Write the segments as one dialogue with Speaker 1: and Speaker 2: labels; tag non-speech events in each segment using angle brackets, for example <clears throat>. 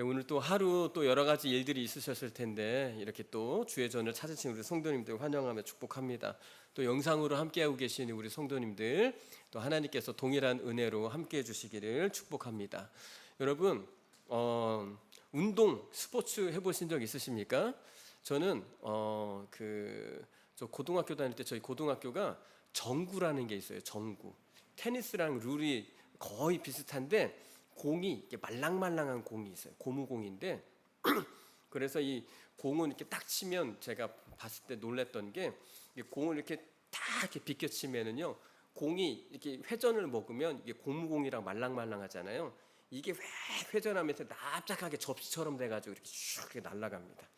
Speaker 1: 네, 오늘 또 하루 또 여러 가지 일들이 있으셨을 텐데 이렇게 또 주의 전을 찾으신 우리 성도님들 환영하며 축복합니다. 또 영상으로 함께하고 계시는 우리 성도님들 또 하나님께서 동일한 은혜로 함께해 주시기를 축복합니다. 여러분 어, 운동 스포츠 해보신 적 있으십니까? 저는 어, 그저 고등학교 다닐 때 저희 고등학교가 정구라는 게 있어요. 정구 테니스랑 룰이 거의 비슷한데 공이 이렇게 말랑말랑한 공이 있어요. 고무공인데 <clears throat> 그래서 이 공은 이렇게 딱 치면 제가 봤을 때 놀랬던 게이 공을 이렇게 딱 이렇게 비껴 치면은요 공이 이렇게 회전을 먹으면 이게 고무공이랑 말랑말랑하잖아요. 이게 왜 회전하면서 납작하게 접시처럼 돼가지고 이렇게 슉 날아갑니다.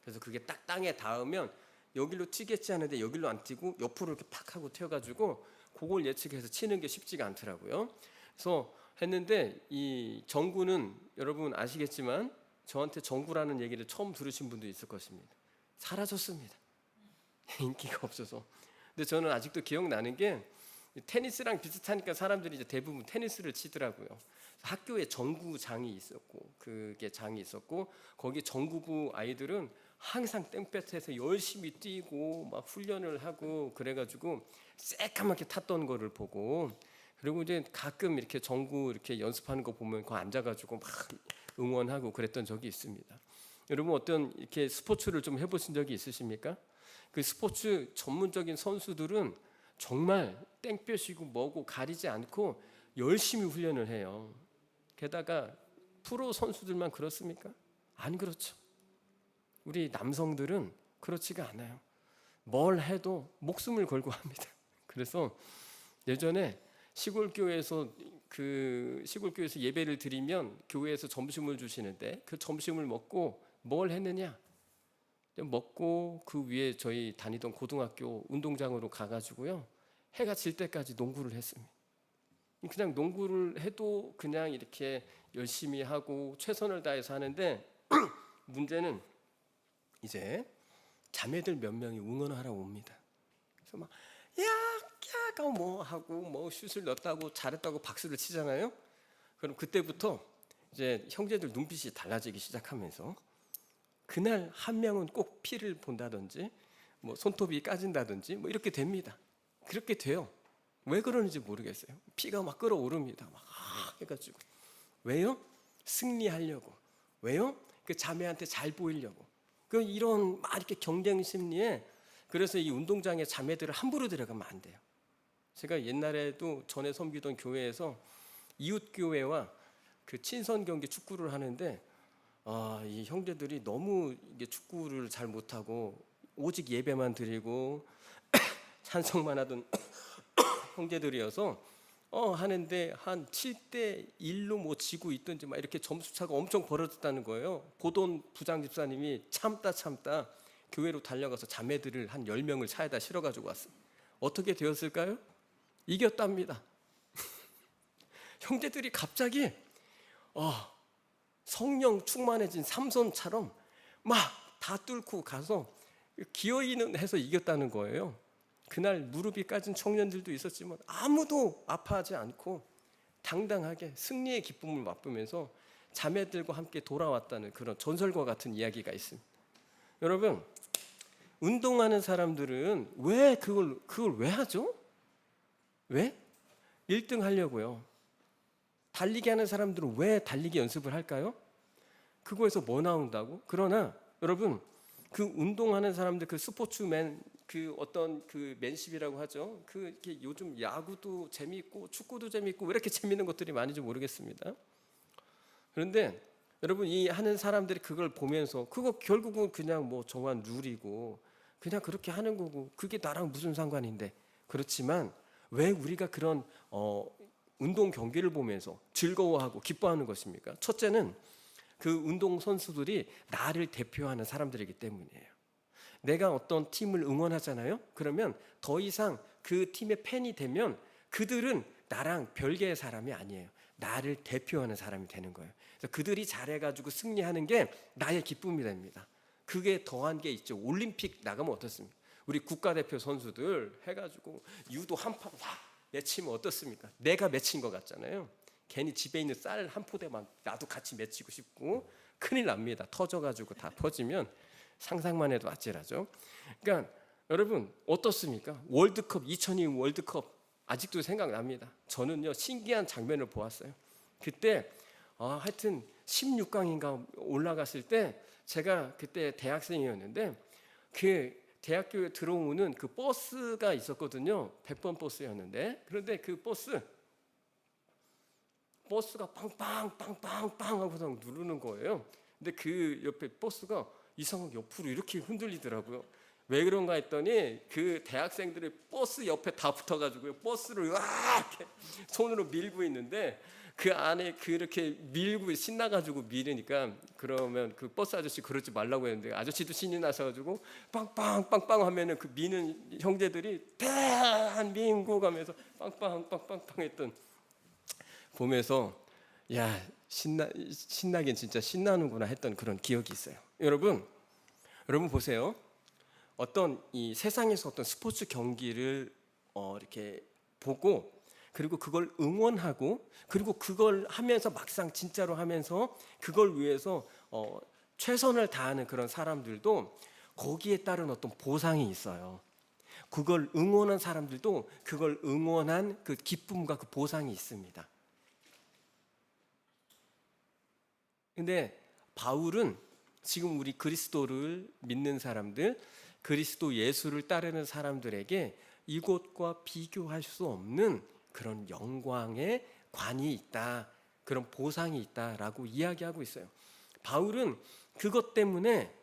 Speaker 1: 그래서 그게 딱 땅에 닿으면 여기로 튀겠지 하는데 여기로 안 튀고 옆으로 이렇게 팍 하고 튀어가지고 그걸 예측해서 치는 게 쉽지가 않더라고요. 그래서 했는데 이 정구는 여러분 아시겠지만 저한테 정구라는 얘기를 처음 들으신 분도 있을 것입니다. 사라졌습니다. <laughs> 인기가 없어서. 근데 저는 아직도 기억나는 게 테니스랑 비슷하니까 사람들이 이제 대부분 테니스를 치더라고요. 학교에 정구장이 있었고 그게 장이 있었고 거기 정구부 아이들은 항상 땡볕에서 열심히 뛰고 막 훈련을 하고 그래가지고 새까맣게 탔던 거를 보고 그리고 이제 가끔 이렇게 정구 이렇게 연습하는 거 보면 거 앉아가지고 막 응원하고 그랬던 적이 있습니다. 여러분 어떤 이렇게 스포츠를 좀 해보신 적이 있으십니까? 그 스포츠 전문적인 선수들은 정말 땡볕이고 뭐고 가리지 않고 열심히 훈련을 해요. 게다가 프로 선수들만 그렇습니까? 안 그렇죠. 우리 남성들은 그렇지가 않아요. 뭘 해도 목숨을 걸고 합니다. <laughs> 그래서 예전에 시골 교회에서 그 시골 교회에서 예배를 드리면 교회에서 점심을 주시는데 그 점심을 먹고 뭘 했느냐? 먹고 그 위에 저희 다니던 고등학교 운동장으로 가가지고요 해가 질 때까지 농구를 했습니다. 그냥 농구를 해도 그냥 이렇게 열심히 하고 최선을 다해서 하는데 <clears throat> 문제는 이제 자매들 몇 명이 응원하러 옵니다. 그래서 막 야야 뭐 하고 뭐 슛을 넣었다고 잘했다고 박수를 치잖아요. 그럼 그때부터 이제 형제들 눈빛이 달라지기 시작하면서 그날 한 명은 꼭 피를 본다든지 뭐 손톱이 까진다든지 뭐 이렇게 됩니다. 그렇게 돼요. 왜 그러는지 모르겠어요. 피가 막 끓어오릅니다. 막 해가지고 왜요? 승리하려고 왜요? 그 자매한테 잘 보이려고 그 이런 막 이렇게 경쟁 심리에 그래서 이 운동장에 자매들을 함부로 들어가면 안 돼요. 제가 옛날에도 전에 섬기던 교회에서 이웃 교회와 그 친선 경기 축구를 하는데 아, 이 형제들이 너무 이게 축구를 잘 못하고 오직 예배만 드리고 <coughs> 찬송만 하던 <coughs> 형제들이어서 어 하는데 한 7대 1로 뭐 지고 있든지 막 이렇게 점수 차가 엄청 벌어졌다는 거예요. 보돈 부장 집사님이 참다 참다 교회로 달려가서 자매들을 한 10명을 차에다 실어 가지고 왔어요. 어떻게 되었을까요? 이겼답니다. <laughs> 형제들이 갑자기 어, 성령 충만해진 삼손처럼 막 다 뚫고 가서 기어이는 해서 이겼다는 거예요. 그날 무릎이 까진 청년들도 있었지만 아무도 아파하지 않고 당당하게 승리의 기쁨을 맛보면서 자매들과 함께 돌아왔다는 그런 전설과 같은 이야기가 있습니다. 여러분, 운동하는 사람들은 왜 그걸 그걸 왜 하죠? 왜? 1등 하려고요. 달리기 하는 사람들은 왜 달리기 연습을 할까요? 그거에서 뭐 나온다고? 그러나 여러분 그 운동하는 사람들 그 스포츠맨 그 어떤 그 맨십이라고 하죠. 그 요즘 야구도 재미있고 축구도 재미있고 왜 이렇게 재미있는 것들이 많은지 모르겠습니다. 그런데 여러분 이 하는 사람들이 그걸 보면서 그거 결국은 그냥 뭐 정한 룰이고 그냥 그렇게 하는 거고 그게 나랑 무슨 상관인데 그렇지만 왜 우리가 그런 어 운동 경기를 보면서 즐거워하고 기뻐하는 것입니까? 첫째는 그 운동 선수들이 나를 대표하는 사람들이기 때문이에요. 내가 어떤 팀을 응원하잖아요. 그러면 더 이상 그 팀의 팬이 되면 그들은 나랑 별개의 사람이 아니에요. 나를 대표하는 사람이 되는 거예요. 그래서 그들이 잘해가지고 승리하는 게 나의 기쁨이 됩니다. 그게 더한 게 있죠. 올림픽 나가면 어떻습니까? 우리 국가대표 선수들 해가지고 유도 한판 와 맺히면 어떻습니까? 내가 맺힌 것 같잖아요. 괜히 집에 있는 쌀 한 포대만 나도 같이 맺히고 싶고 큰일 납니다. 터져가지고 다 퍼지면 상상만 해도 아찔하죠. 그러니까 여러분 어떻습니까? 월드컵 2002 월드컵 아직도 생각납니다. 저는요 신기한 장면을 보았어요. 그때 아, 하여튼 16강인가 올라갔을 때 제가 그때 대학생이었는데 그 대학교에 들어오는 그 버스가 있었거든요. 100번 버스였는데 그런데 그 버스 버스가 빵빵빵빵빵 하고서 누르는 거예요. 근데 그 옆에 버스가 이상하게 옆으로 이렇게 흔들리더라고요. 왜 그런가 했더니 그 대학생들이 버스 옆에 다 붙어가지고요. 버스를 와 이렇게 손으로 밀고 있는데 그 안에 그렇게 밀고 신나가지고 밀으니까 그러면 그 버스 아저씨 그러지 말라고 했는데 아저씨도 신이 나셔가지고 빵빵빵빵 하면은 그 미는 형제들이 대한민국 하면서 빵빵빵빵빵 했던 보면서 야 신나 신나긴 진짜 신나는구나 했던 그런 기억이 있어요. 여러분 여러분 보세요. 어떤 이 세상에서 어떤 스포츠 경기를 어, 이렇게 보고 그리고 그걸 응원하고 그리고 그걸 하면서 막상 진짜로 하면서 그걸 위해서 어, 최선을 다하는 그런 사람들도 거기에 따른 어떤 보상이 있어요. 그걸 응원한 사람들도 그걸 응원한 그 기쁨과 그 보상이 있습니다. 근데 바울은 지금 우리 그리스도를 믿는 사람들, 그리스도 예수를 따르는 사람들에게 이곳과 비교할 수 없는 그런 영광의 관이 있다. 그런 보상이 있다라고 이야기하고 있어요. 바울은 그것 때문에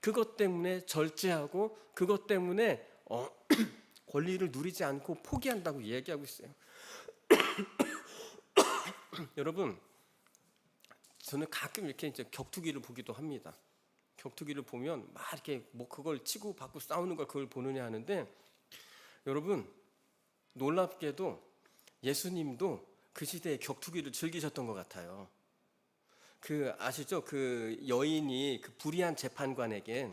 Speaker 1: 그것 때문에 절제하고 그것 때문에 어, <clears throat> 권리를 누리지 않고 포기한다고 이야기하고 있어요. <clears throat> 여러분, 저는 가끔 이렇게 이제 격투기를 보기도 합니다. 격투기를 보면 막 이렇게 뭐 그걸 치고 받고 싸우는 걸 그걸 보느냐 하는데 여러분 놀랍게도 예수님도 그 시대에 격투기를 즐기셨던 것 같아요. 그 아시죠? 그 여인이 그 불의한 재판관에게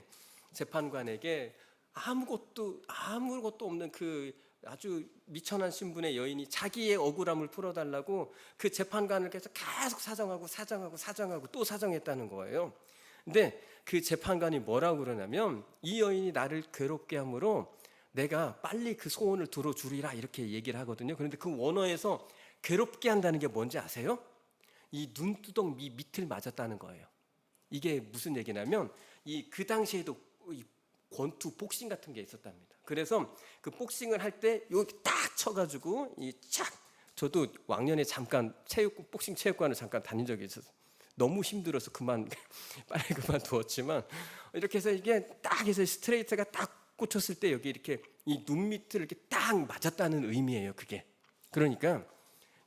Speaker 1: 재판관에게 아무것도 아무것도 없는 그 아주 미천한 신분의 여인이 자기의 억울함을 풀어달라고 그 재판관을 계속 계속 사정하고 사정하고 사정하고 또 사정했다는 거예요. 근데 그 재판관이 뭐라고 그러냐면 이 여인이 나를 괴롭게 함으로 내가 빨리 그 소원을 들어주리라 이렇게 얘기를 하거든요. 그런데 그 원어에서 괴롭게 한다는 게 뭔지 아세요? 이 눈두덩 미 밑을 맞았다는 거예요. 이게 무슨 얘기냐면 이 그 당시에도 이 권투 복싱 같은 게 있었답니다. 그래서 그 복싱을 할 때 여기 딱 쳐가지고 이착 저도 왕년에 잠깐 체육 복싱 체육관을 잠깐 다닌 적이 있어서 너무 힘들어서 그만 <laughs> 빨리 그만 두었지만 이렇게 해서 이게 딱 해서 스트레이트가 딱 꽂혔을 때 여기 이렇게 이 눈 밑을 이렇게 딱 맞았다는 의미예요. 그게 그러니까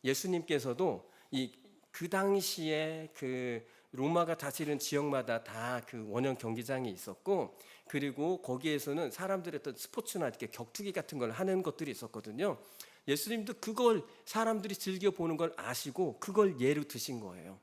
Speaker 1: 예수님께서도 이 그 당시에 그 로마가 다스리는 지역마다 다 그 원형 경기장이 있었고 그리고 거기에서는 사람들의 어떤 스포츠나 이렇게 격투기 같은 걸 하는 것들이 있었거든요. 예수님도 그걸 사람들이 즐겨 보는 걸 아시고 그걸 예로 드신 거예요.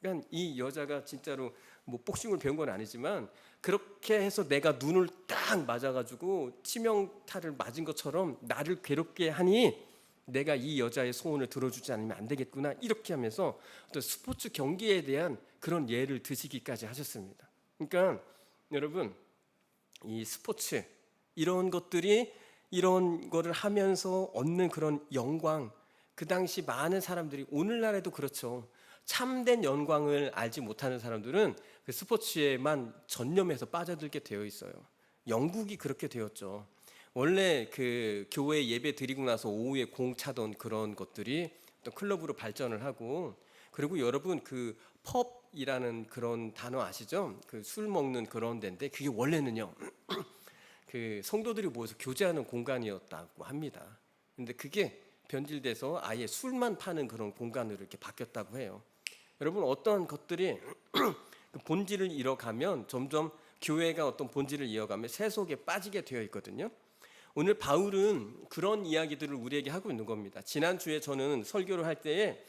Speaker 1: 그러니까 이 여자가 진짜로 뭐 복싱을 배운 건 아니지만 그렇게 해서 내가 눈을 딱 맞아가지고 치명타를 맞은 것처럼 나를 괴롭게 하니 내가 이 여자의 소원을 들어주지 않으면 안 되겠구나 이렇게 하면서 어떤 스포츠 경기에 대한 그런 예를 드시기까지 하셨습니다. 그러니까 여러분 이 스포츠 이런 것들이 이런 거를 하면서 얻는 그런 영광 그 당시 많은 사람들이 오늘날에도 그렇죠. 참된 영광을 알지 못하는 사람들은 그 스포츠에만 전념해서 빠져들게 되어 있어요. 영국이 그렇게 되었죠. 원래 그 교회 예배 드리고 나서 오후에 공 차던 그런 것들이 또 클럽으로 발전을 하고 그리고 여러분 그 펍이라는 그런 단어 아시죠? 그 술 먹는 그런 데인데 그게 원래는요. <clears throat> 그 성도들이 모여서 교제하는 공간이었다고 합니다. 근데 그게 변질돼서 아예 술만 파는 그런 공간으로 이렇게 바뀌었다고 해요. 여러분 어떤 것들이 <clears throat> 그 본질을 잃어가면 점점 교회가 어떤 본질을 이어가면 세속에 빠지게 되어 있거든요. 오늘 바울은 그런 이야기들을 우리에게 하고 있는 겁니다. 지난 주에 저는 설교를 할 때에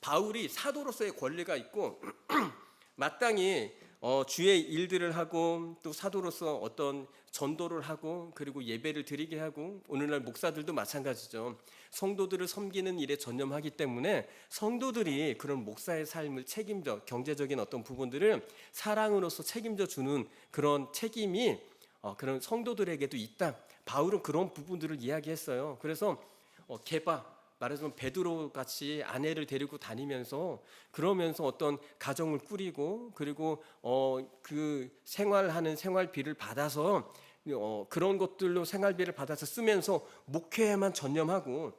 Speaker 1: 바울이 사도로서의 권리가 있고 <clears throat> 마땅히 어, 주의 일들을 하고 또 사도로서 어떤 전도를 하고 그리고 예배를 드리게 하고 오늘날 목사들도 마찬가지죠. 성도들을 섬기는 일에 전념하기 때문에 성도들이 그런 목사의 삶을 책임져 경제적인 어떤 부분들을 사랑으로서 책임져 주는 그런 책임이 어, 그런 성도들에게도 있다. 바울은 그런 부분들을 이야기했어요. 그래서 어, 개바 말하자면 베드로 같이 아내를 데리고 다니면서 그러면서 어떤 가정을 꾸리고 그리고 어 그 생활하는 생활비를 받아서 어 그런 것들로 생활비를 받아서 쓰면서 목회에만 전념하고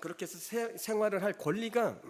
Speaker 1: 그렇게 해서 세- 생활을 할 권리가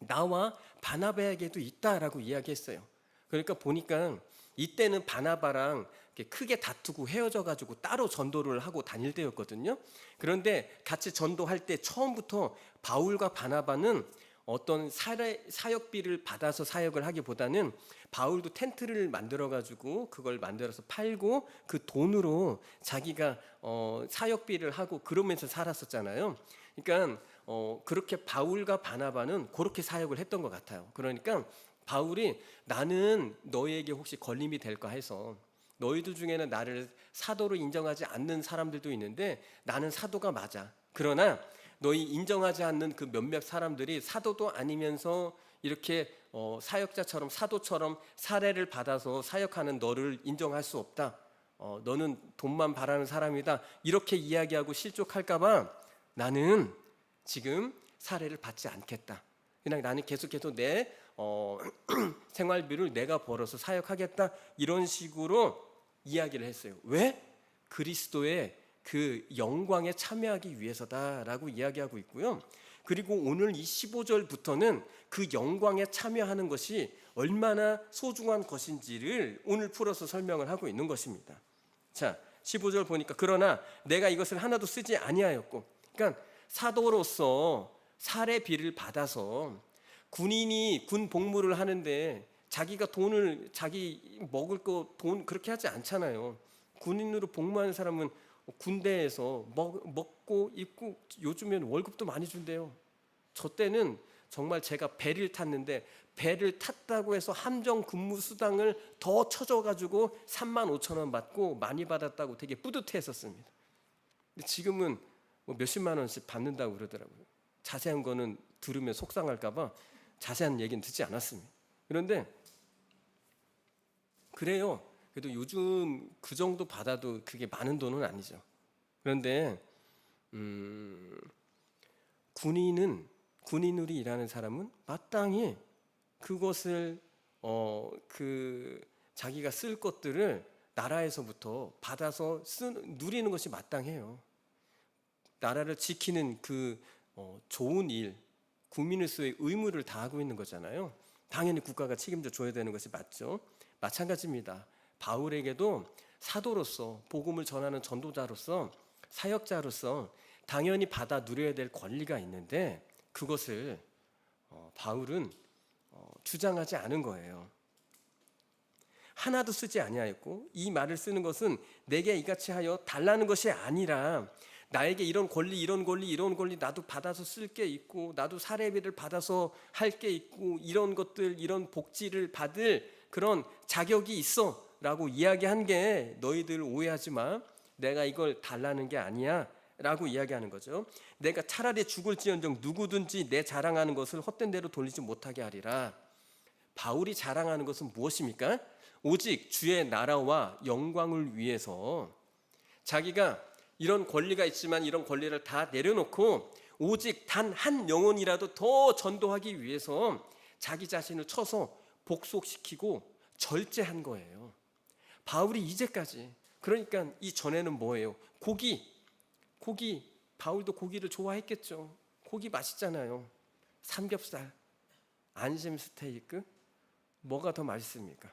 Speaker 1: 나와 바나바에게도 있다라고 이야기했어요. 그러니까 보니까 이때는 바나바랑 크게 다투고 헤어져 가지고 따로 전도를 하고 다닐 때였거든요. 그런데 같이 전도할 때 처음부터 바울과 바나바는 어떤 사역비를 받아서 사역을 하기보다는 바울도 텐트를 만들어 가지고 그걸 만들어서 팔고 그 돈으로 자기가 어, 사역비를 하고 그러면서 살았었잖아요. 그러니까 어, 그렇게 바울과 바나바는 그렇게 사역을 했던 것 같아요. 그러니까 바울이 나는 너희에게 혹시 걸림이 될까 해서 너희들 중에는 나를 사도로 인정하지 않는 사람들도 있는데 나는 사도가 맞아. 그러나 너희 인정하지 않는 그 몇몇 사람들이 사도도 아니면서 이렇게 어, 사역자처럼 사도처럼 사례를 받아서 사역하는 너를 인정할 수 없다. 어, 너는 돈만 바라는 사람이다. 이렇게 이야기하고 실족할까봐 나는 지금 사례를 받지 않겠다. 그냥 나는 계속해서 내 어, <clears throat> 생활비를 내가 벌어서 사역하겠다 이런 식으로 이야기를 했어요. 왜? 그리스도의 그 영광에 참여하기 위해서다라고 이야기하고 있고요. 그리고 오늘 이 15절부터는 그 영광에 참여하는 것이 얼마나 소중한 것인지를 오늘 풀어서 설명을 하고 있는 것입니다. 자, 15절 보니까 그러나 내가 이것을 하나도 쓰지 아니하였고 그러니까 사도로서 사례비를 받아서 군인이 군 복무를 하는데 자기가 돈을 자기 먹을 거 돈 그렇게 하지 않잖아요. 군인으로 복무하는 사람은 군대에서 먹, 먹고 입고 요즘엔 월급도 많이 준대요. 저 때는 정말 제가 배를 탔는데 배를 탔다고 해서 함정 근무 수당을 더 쳐줘 가지고 3만 5천 원 받고 많이 받았다고 되게 뿌듯해했었습니다. 지금은 뭐 몇십만 원씩 받는다고 그러더라고요. 자세한 거는 들으면 속상할까봐 자세한 얘기는 듣지 않았습니다. 그런데 그래요. 그래도 요즘 그 정도 받아도 그게 많은 돈은 아니죠. 그런데 음, 군인은 군인으로 일하는 사람은 마땅히 그것을 어 그 자기가 쓸 것들을 나라에서부터 받아서 쓰, 누리는 것이 마땅해요. 나라를 지키는 그 어, 좋은 일, 국민으로서의 의무를 다하고 있는 거잖아요. 당연히 국가가 책임져 줘야 되는 것이 맞죠. 마찬가지입니다. 바울에게도 사도로서 복음을 전하는 전도자로서 사역자로서 당연히 받아 누려야 될 권리가 있는데 그것을 어, 바울은 어, 주장하지 않은 거예요. 하나도 쓰지 아니하였고 이 말을 쓰는 것은 내게 이같이 하여 달라는 것이 아니라 나에게 이런 권리 이런 권리 이런 권리 나도 받아서 쓸 게 있고 나도 사례비를 받아서 할 게 있고 이런 것들 이런 복지를 받을 그런 자격이 있어 라고 이야기한 게 너희들 오해하지 마. 내가 이걸 달라는 게 아니야. 라고 이야기하는 거죠. 내가 차라리 죽을지언정 누구든지 내 자랑하는 것을 헛된 대로 돌리지 못하게 하리라. 바울이 자랑하는 것은 무엇입니까? 오직 주의 나라와 영광을 위해서 자기가 이런 권리가 있지만 이런 권리를 다 내려놓고 오직 단 한 영혼이라도 더 전도하기 위해서 자기 자신을 쳐서 복속시키고 절제한 거예요. 바울이 이제까지 그러니까 이 전에는 뭐예요? 고기 고기 바울도 고기를 좋아했겠죠. 고기 맛있잖아요. 삼겹살, 안심 스테이크 뭐가 더 맛있습니까?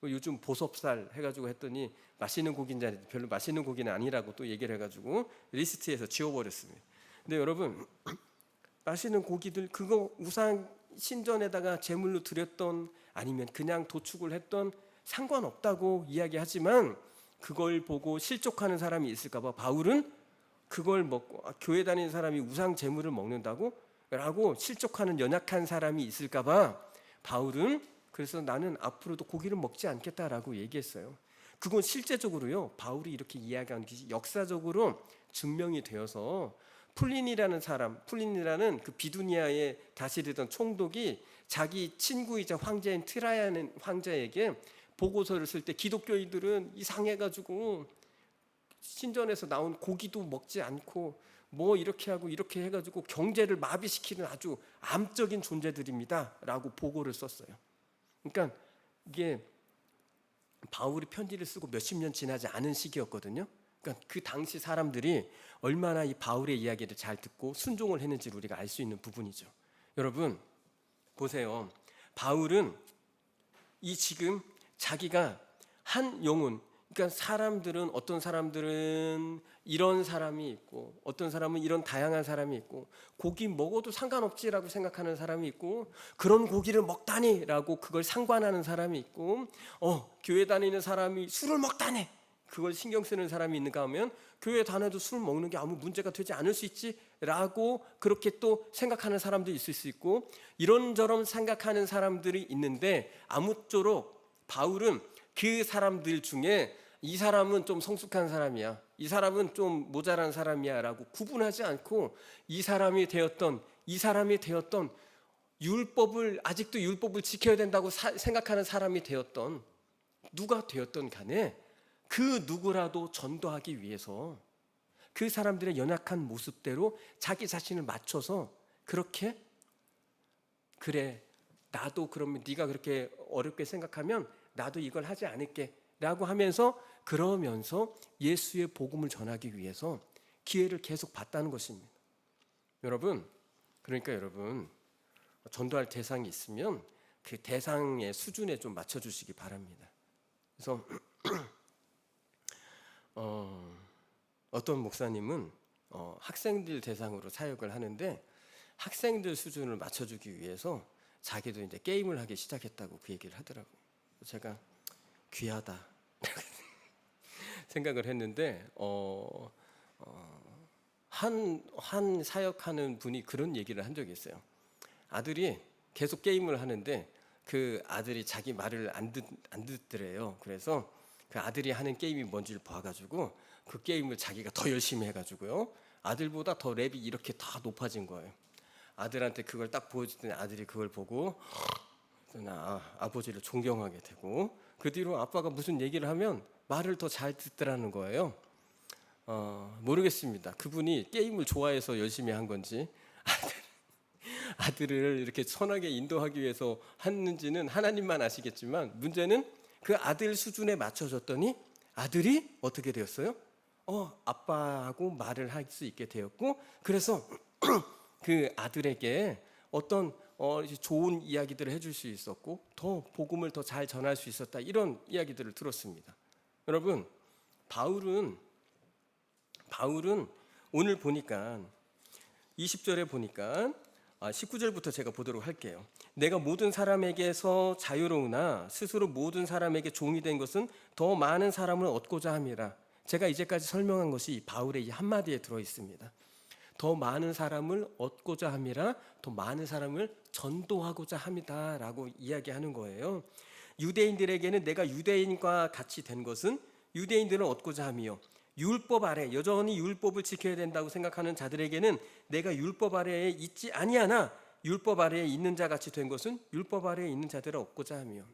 Speaker 1: 뭐 요즘 보섭살 해가지고 했더니 맛있는 고기인지 별로 맛있는 고기는 아니라고 또 얘기를 해가지고 리스트에서 지워버렸습니다. 근데 여러분 <clears throat> 맛있는 고기들 그거 우상 신전에다가 제물로 드렸던 아니면 그냥 도축을 했던 상관없다고 이야기하지만 그걸 보고 실족하는 사람이 있을까봐 바울은 그걸 먹고 아, 교회 다니는 사람이 우상 제물을 먹는다고 라고 실족하는 연약한 사람이 있을까봐 바울은 그래서 나는 앞으로도 고기를 먹지 않겠다라고 얘기했어요. 그건 실제적으로요. 바울이 이렇게 이야기한 것이 역사적으로 증명이 되어서 플린이라는 사람, 플린이라는 그 비두니아에 다스리던 총독이 자기 친구이자 황제인 트라이아는 황제에게 보고서를 쓸 때 기독교인들은 이상해가지고 신전에서 나온 고기도 먹지 않고 뭐 이렇게 하고 이렇게 해가지고 경제를 마비시키는 아주 암적인 존재들입니다라고 보고를 썼어요. 그러니까 이게 바울이 편지를 쓰고 몇십 년 지나지 않은 시기였거든요. 그러니까 그 당시 사람들이 얼마나 이 바울의 이야기를 잘 듣고 순종을 했는지를 우리가 알 수 있는 부분이죠. 여러분 보세요. 바울은 이 지금 자기가 한 영혼 그러니까 사람들은 어떤 사람들은 이런 사람이 있고 어떤 사람은 이런 다양한 사람이 있고 고기 먹어도 상관없지라고 생각하는 사람이 있고 그런 고기를 먹다니라고 그걸 상관하는 사람이 있고 어 교회 다니는 사람이 술을 먹다니 그걸 신경 쓰는 사람이 있는가 하면 교회 다녀도 술 먹는 게 아무 문제가 되지 않을 수 있지라고 그렇게 또 생각하는 사람도 있을 수 있고 이런저런 생각하는 사람들이 있는데 아무쪼록 바울은 그 사람들 중에 이 사람은 좀 성숙한 사람이야. 이 사람은 좀 모자란 사람이야라고 구분하지 않고 이 사람이 되었던 이 사람이 되었던 율법을 아직도 율법을 지켜야 된다고 사- 생각하는 사람이 되었던 누가 되었던 간에 그 누구라도 전도하기 위해서 그 사람들의 연약한 모습대로 자기 자신을 맞춰서 그렇게 그래 나도 그러면 네가 그렇게 어렵게 생각하면 나도 이걸 하지 않을게라고 하면서 그러면서 예수의 복음을 전하기 위해서 기회를 계속 봤다는 것입니다. 여러분 그러니까 여러분 전도할 대상이 있으면 그 대상의 수준에 좀 맞춰 주시기 바랍니다. 그래서 <clears throat> 어, 어떤 목사님은 어, 학생들 대상으로 사역을 하는데 학생들 수준을 맞춰주기 위해서 자기도 이제 게임을 하기 시작했다고 그 얘기를 하더라고요. 제가 귀하다 <laughs> 생각을 했는데 어, 어, 한, 한 사역하는 분이 그런 얘기를 한 적이 있어요. 아들이 계속 게임을 하는데 그 아들이 자기 말을 안, 듣, 안 듣더래요. 그래서 그 아들이 하는 게임이 뭔지를 봐가지고 그 게임을 자기가 더 열심히 해가지고요. 아들보다 더 랩이 이렇게 다 높아진 거예요. 아들한테 그걸 딱 보여주더니 아들이 그걸 보고 나 아 버지를 존경하게 되고 그 뒤로 아빠가 무슨 얘기를 하면 말을 더 잘 듣더라는 거예요. 어, 모르겠습니다. 그분이 게임을 좋아해서 열심히 한 건지 아들, 아들을 이렇게 선하게 인도하기 위해서 했는지는 하나님만 아시겠지만 문제는 그 아들 수준에 맞춰졌더니 아들이 어떻게 되었어요? 어, 아빠하고 말을 할 수 있게 되었고 그래서 <clears throat> 그 아들에게 어떤 어, 좋은 이야기들을 해줄 수 있었고 더 복음을 더 잘 전할 수 있었다 이런 이야기들을 들었습니다. 여러분 바울은 바울은 오늘 보니까 20절에 보니까 아, 19절부터 제가 보도록 할게요. 내가 모든 사람에게서 자유로우나 스스로 모든 사람에게 종이 된 것은 더 많은 사람을 얻고자 함이라. 제가 이제까지 설명한 것이 이 바울의 이 한마디에 들어 있습니다. 더 많은 사람을 얻고자 함이라 더 많은 사람을 전도하고자 함이다라고 이야기하는 거예요. 유대인들에게는 내가 유대인과 같이 된 것은 유대인들을 얻고자 함이요. 율법 아래 여전히 율법을 지켜야 된다고 생각하는 자들에게는 내가 율법 아래에 있지 아니하나 율법 아래에 있는 자 같이 된 것은 율법 아래에 있는 자들을 얻고자 함이요.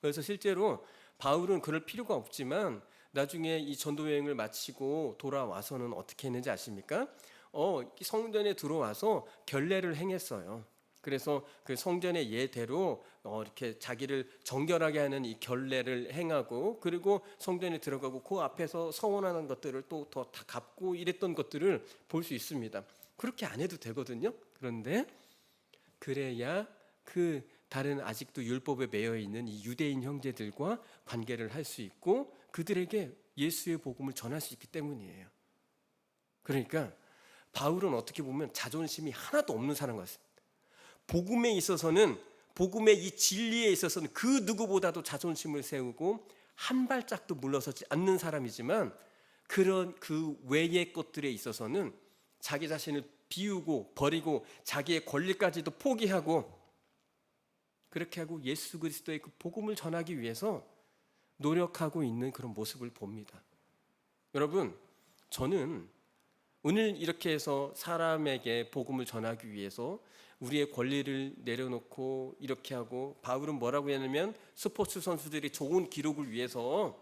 Speaker 1: 그래서 실제로 바울은 그럴 필요가 없지만 나중에 이 전도 여행을 마치고 돌아와서는 어떻게 했는지 아십니까? 어, 성전에 들어와서 결례를 행했어요. 그래서 그 성전의 예대로 어, 이렇게 자기를 정결하게 하는 이 결례를 행하고 그리고 성전에 들어가고 그 앞에서 서원하는 것들을 또 더 다 갚고 이랬던 것들을 볼 수 있습니다. 그렇게 안 해도 되거든요. 그런데 그래야 그 다른 아직도 율법에 매여 있는 이 유대인 형제들과 관계를 할 수 있고 그들에게 예수의 복음을 전할 수 있기 때문이에요. 그러니까 바울은 어떻게 보면 자존심이 하나도 없는 사람 같습니다. 복음에 있어서는 복음의 이 진리에 있어서는 그 누구보다도 자존심을 세우고 한 발짝도 물러서지 않는 사람이지만 그런 그 외의 것들에 있어서는 자기 자신을 비우고 버리고 자기의 권리까지도 포기하고 그렇게 하고 예수 그리스도의 그 복음을 전하기 위해서 노력하고 있는 그런 모습을 봅니다. 여러분, 저는 오늘 이렇게 해서 사람에게 복음을 전하기 위해서 우리의 권리를 내려놓고 이렇게 하고 바울은 뭐라고 했냐면 스포츠 선수들이 좋은 기록을 위해서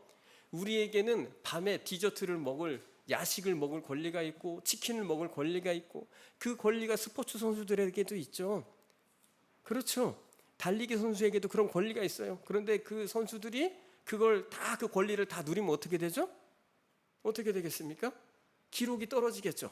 Speaker 1: 우리에게는 밤에 디저트를 먹을 야식을 먹을 권리가 있고 치킨을 먹을 권리가 있고 그 권리가 스포츠 선수들에게도 있죠. 그렇죠. 달리기 선수에게도 그런 권리가 있어요. 그런데 그 선수들이 그걸 다 그 권리를 다 누리면 어떻게 되죠? 어떻게 되겠습니까? 기록이 떨어지겠죠.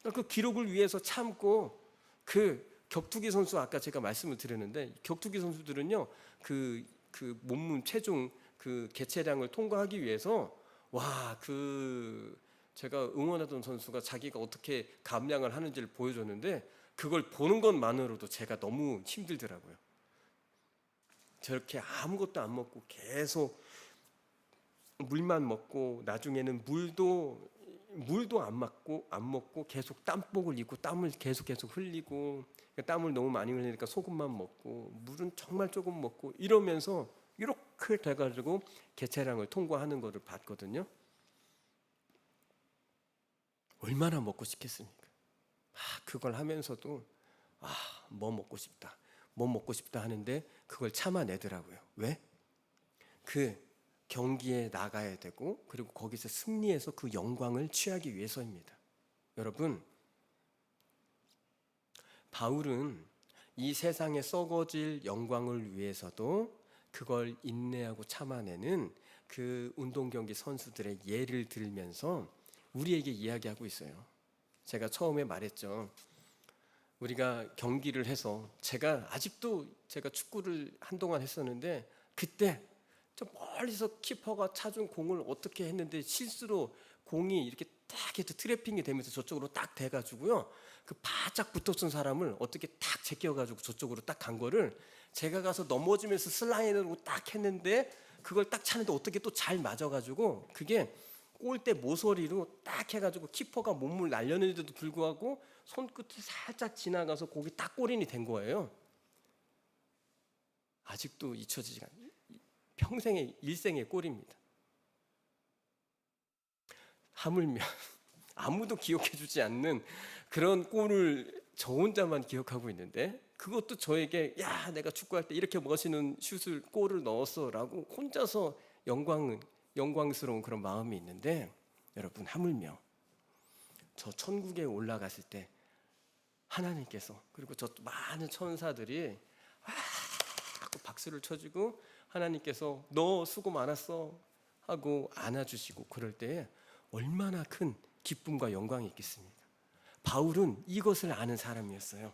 Speaker 1: 그러니까 그 기록을 위해서 참고 그 격투기 선수 아까 제가 말씀을 드렸는데 격투기 선수들은요 그, 그 몸문 체중 그 개체량을 통과하기 위해서 와 그 제가 응원하던 선수가 자기가 어떻게 감량을 하는지를 보여줬는데 그걸 보는 것만으로도 제가 너무 힘들더라고요. 저렇게 아무것도 안 먹고 계속 물만 먹고 나중에는 물도 물도 안 맞고 안 먹고 계속 땀복을 입고 땀을 계속 계속 흘리고 그러니까 땀을 너무 많이 흘리니까 소금만 먹고 물은 정말 조금 먹고 이러면서 이렇게 돼가지고 개체량을 통과하는 것을 봤거든요. 얼마나 먹고 싶겠습니까? 아, 그걸 하면서도 아, 뭐 먹고 싶다. 뭐 먹고 싶다 하는데 그걸 참아내더라고요. 왜? 그 경기에 나가야 되고 그리고 거기서 승리해서 그 영광을 취하기 위해서입니다. 여러분, 바울은 이 세상에 썩어질 영광을 위해서도 그걸 인내하고 참아내는 그 운동 경기 선수들의 예를 들면서 우리에게 이야기하고 있어요. 제가 처음에 말했죠. 우리가 경기를 해서 제가 아직도 제가 축구를 한동안 했었는데 그때 저 멀리서 키퍼가 차준 공을 어떻게 했는데 실수로 공이 이렇게 딱 해서 트래핑이 되면서 저쪽으로 딱 돼가지고요. 그 바짝 붙었던 사람을 어떻게 딱 제껴가지고 저쪽으로 딱 간 거를 제가 가서 넘어지면서 슬라이드로 딱 했는데 그걸 딱 차는데 어떻게 또 잘 맞아가지고 그게 골대 모서리로 딱 해가지고 키퍼가 몸을 날렸는데도 불구하고 손끝이 살짝 지나가서 거기 딱 골인이 된 거예요. 아직도 잊혀지지가 않아요. 평생의 일생의 골입니다. 하물며 <laughs> 아무도 기억해주지 않는 그런 골을 저 혼자만 기억하고 있는데 그것도 저에게 야 내가 축구할 때 이렇게 멋있는 슛을 골을 넣었어라고 혼자서 영광은 영광스러운 그런 마음이 있는데 여러분 하물며 저 천국에 올라갔을 때 하나님께서 그리고 저 많은 천사들이 아 하고 박수를 쳐주고 하나님께서 너 수고 많았어 하고 안아주시고 그럴 때 얼마나 큰 기쁨과 영광이 있겠습니까? 바울은 이것을 아는 사람이었어요.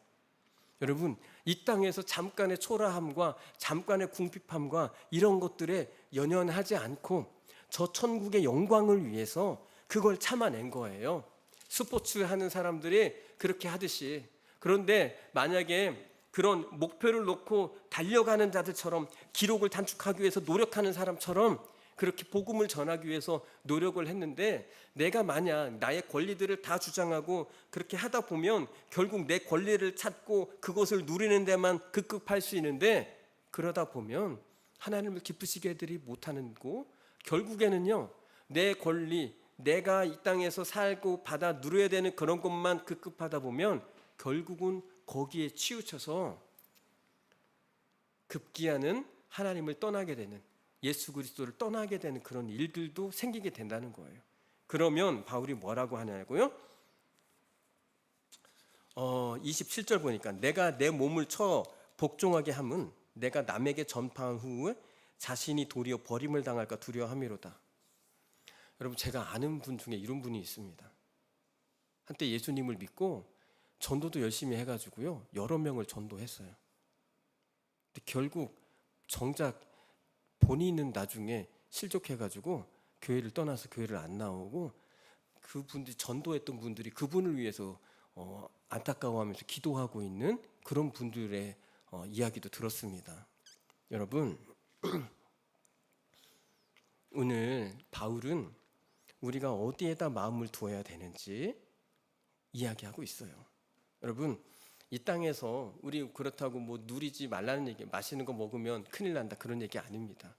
Speaker 1: 여러분, 이 땅에서 잠깐의 초라함과 잠깐의 궁핍함과 이런 것들에 연연하지 않고 저 천국의 영광을 위해서 그걸 참아낸 거예요. 스포츠 하는 사람들이 그렇게 하듯이. 그런데 만약에 그런 목표를 놓고 달려가는 자들처럼 기록을 단축하기 위해서 노력하는 사람처럼 그렇게 복음을 전하기 위해서 노력을 했는데 내가 만약 나의 권리들을 다 주장하고 그렇게 하다 보면 결국 내 권리를 찾고 그것을 누리는 데만 급급할 수 있는데 그러다 보면 하나님을 기쁘시게 해드리 못하는 거 결국에는요 내 권리 내가 이 땅에서 살고 받아 누려야 되는 그런 것만 급급하다 보면 결국은 거기에 치우쳐서 급기야는 하나님을 떠나게 되는 예수 그리스도를 떠나게 되는 그런 일들도 생기게 된다는 거예요. 그러면 바울이 뭐라고 하냐고요? 어, 27절 보니까 내가 내 몸을 쳐 복종하게 함은 내가 남에게 전파한 후에 자신이 도리어 버림을 당할까 두려워함이로다. 여러분 제가 아는 분 중에 이런 분이 있습니다. 한때 예수님을 믿고 전도도 열심히 해가지고요 여러 명을 전도했어요. 근데 결국 정작 본인은 나중에 실족해가지고 교회를 떠나서 교회를 안 나오고 그분들 전도했던 분들이 그분을 위해서 어, 안타까워하면서 기도하고 있는 그런 분들의 어, 이야기도 들었습니다. 여러분 <clears throat> 오늘 바울은 우리가 어디에다 마음을 두어야 되는지 이야기하고 있어요. 여러분 이 땅에서 우리 그렇다고 뭐 누리지 말라는 얘기, 맛있는 거 먹으면 큰일 난다 그런 얘기 아닙니다.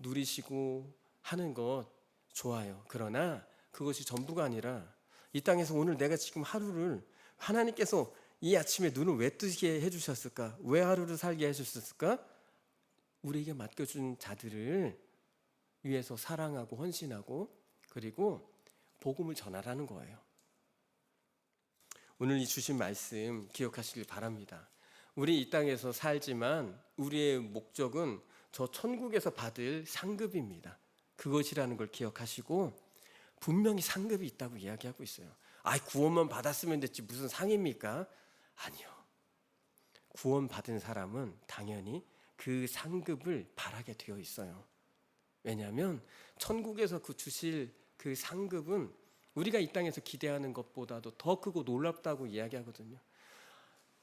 Speaker 1: 누리시고 하는 것 좋아요. 그러나 그것이 전부가 아니라 이 땅에서 오늘 내가 지금 하루를 하나님께서 이 아침에 눈을 왜 뜨게 해주셨을까? 왜 하루를 살게 해주셨을까? 우리에게 맡겨준 자들을 위해서 사랑하고 헌신하고 그리고 복음을 전하라는 거예요. 오늘 이 주신 말씀 기억하시길 바랍니다. 우리 이 땅에서 살지만 우리의 목적은 저 천국에서 받을 상급입니다. 그것이라는 걸 기억하시고 분명히 상급이 있다고 이야기하고 있어요. 아, 구원만 받았으면 됐지 무슨 상입니까? 아니요. 구원 받은 사람은 당연히 그 상급을 바라게 되어 있어요. 왜냐하면 천국에서 그 주실 그 상급은 우리가 이 땅에서 기대하는 것보다도 더 크고 놀랍다고 이야기하거든요.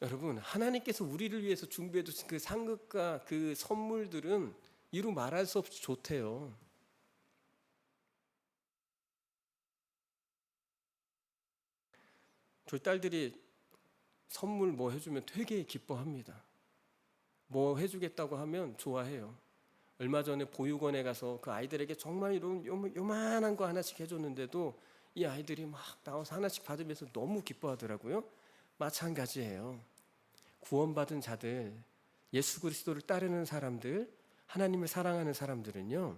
Speaker 1: 여러분, 하나님께서 우리를 위해서 준비해 두신 그 상급과 그 선물들은 이루 말할 수 없이 좋대요. 저희 딸들이 선물 뭐 해주면 되게 기뻐합니다. 뭐 해주겠다고 하면 좋아해요. 얼마 전에 보육원에 가서 그 아이들에게 정말 이런 요만한 거 하나씩 해줬는데도 이 아이들이 막 나와서 하나씩 받으면서 너무 기뻐하더라고요. 마찬가지예요. 구원받은 자들, 예수 그리스도를 따르는 사람들, 하나님을 사랑하는 사람들은요.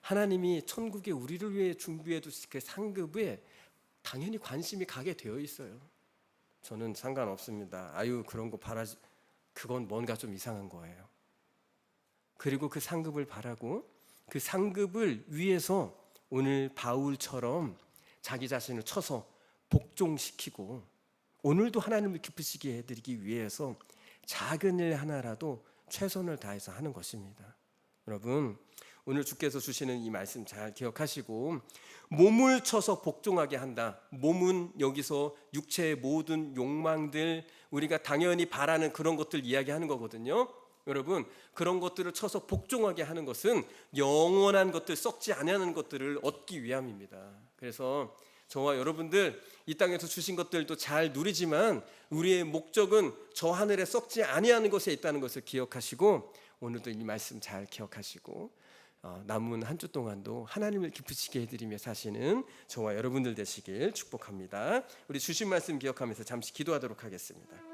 Speaker 1: 하나님이 천국에 우리를 위해 준비해 두신 그 상급에 당연히 관심이 가게 되어 있어요. 저는 상관없습니다. 아유 그런 거 바라지 그건 뭔가 좀 이상한 거예요. 그리고 그 상급을 바라고 그 상급을 위해서 오늘 바울처럼 자기 자신을 쳐서 복종시키고 오늘도 하나님을 기쁘시게 해드리기 위해서 작은 일 하나라도 최선을 다해서 하는 것입니다. 여러분 오늘 주께서 주시는 이 말씀 잘 기억하시고 몸을 쳐서 복종하게 한다. 몸은 여기서 육체의 모든 욕망들 우리가 당연히 바라는 그런 것들 이야기하는 거거든요. 여러분 그런 것들을 쳐서 복종하게 하는 것은 영원한 것들 썩지 아니하는 것들을 얻기 위함입니다. 그래서 저와 여러분들 이 땅에서 주신 것들도 잘 누리지만 우리의 목적은 저 하늘에 썩지 아니하는 것에 있다는 것을 기억하시고 오늘도 이 말씀 잘 기억하시고 어, 남은 한 주 동안도 하나님을 기쁘시게 해드리며 사시는 저와 여러분들 되시길 축복합니다. 우리 주신 말씀 기억하면서 잠시 기도하도록 하겠습니다.